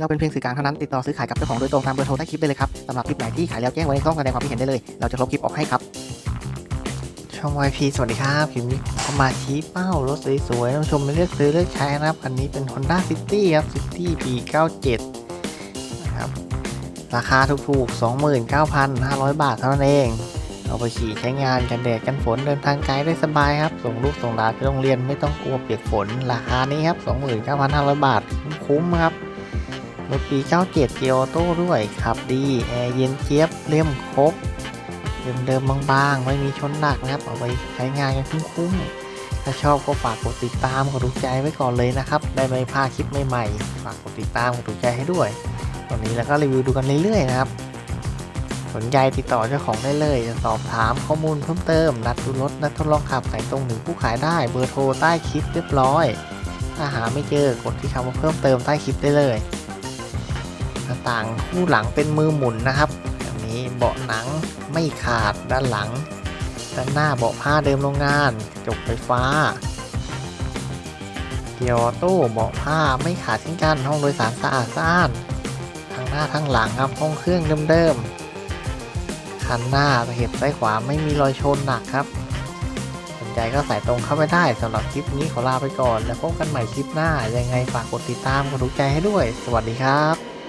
เราเป็นเพียงสื่อกลางเท่านั้นติดต่อซื้อขายกับเจ้าของโดยตรงตามเบอร์โทรใต้คลิปได้เลยครับสำหรับคลิปไหนที่ขายแล้วแจ้งไว้ในช่องแสดงความคิดเห็นได้เลย เราจะลบคลิปออกให้ครับ ช่อง YP สวัสดีครับคลิปนี้เข้ามาชี้เป้ารถสวยๆท่านชมไม่เลือกซื้อเลือกใช้นะครับคันนี้เป็น Honda City ครับ City P97 นะครับราคาถูกๆ 29,500 บาทเท่านั้นเอง เอาไปขี่ใช้งานกันแดดกันฝนเดินทางไกลได้สบายครับ ส่งลูกส่งหลานไปโรงเรียนไม่ต้องกลัวเปียกฝน ราคานี้ครับ 29,500 บาท คุ้มครับ รถปี 97 เกียร์ออโต้ด้วยขับดีแอร์เย็นเจี๊ยบเลี่ยมครบเดิมๆบางๆ ไม่มีชนหนักนะครับ เอาไปใช้งานกันคุ้มๆ ถ้าชอบก็ฝากกดติดตามกดถูกใจไว้ก่อนเลยนะครับ ได้ไม่พลาดคลิปใหม่ๆ ฝากกดติดตามกดถูกใจให้ด้วย ตอนนี้แล้วก็รีวิวดูกันเรื่อยๆนะครับ สนใจติดต่อเจ้าของได้เลย จะสอบถามข้อมูลเพิ่มเติม นัดดูรถนัดทดลองขับสายตรงถึงผู้ขายได้เบอร์โทรใต้คลิปเรียบร้อย ถ้าหาไม่เจอกดที่คำว่าเพิ่มเติมใต้คลิปได้เลย หน้าต่างคู่หลังเป็นมือหมุนนะครับอย่างนี้เบาะหนังไม่ขาดด้านหลัง ด้านหน้าเบาะผ้าเดิมโรงงานจกไฟฟ้าเกียร์ออโต้เบาะผ้าไม่ขาดเช่นกันห้องโดยสารสะอาดสะอานทั้งหน้าทั้งหลังครับห้องเครื่องเดิมๆคันหน้าตะเข็บซ้ายขวาไม่มีรอยชนหนักครับสนใจก็ใส่ตรงเข้าไปได้สำหรับคลิปนี้ขอลาไปก่อน แล้วพบกันใหม่คลิปหน้ายังไงฝากกดติดตามกดถูกใจให้ด้วย สวัสดีครับ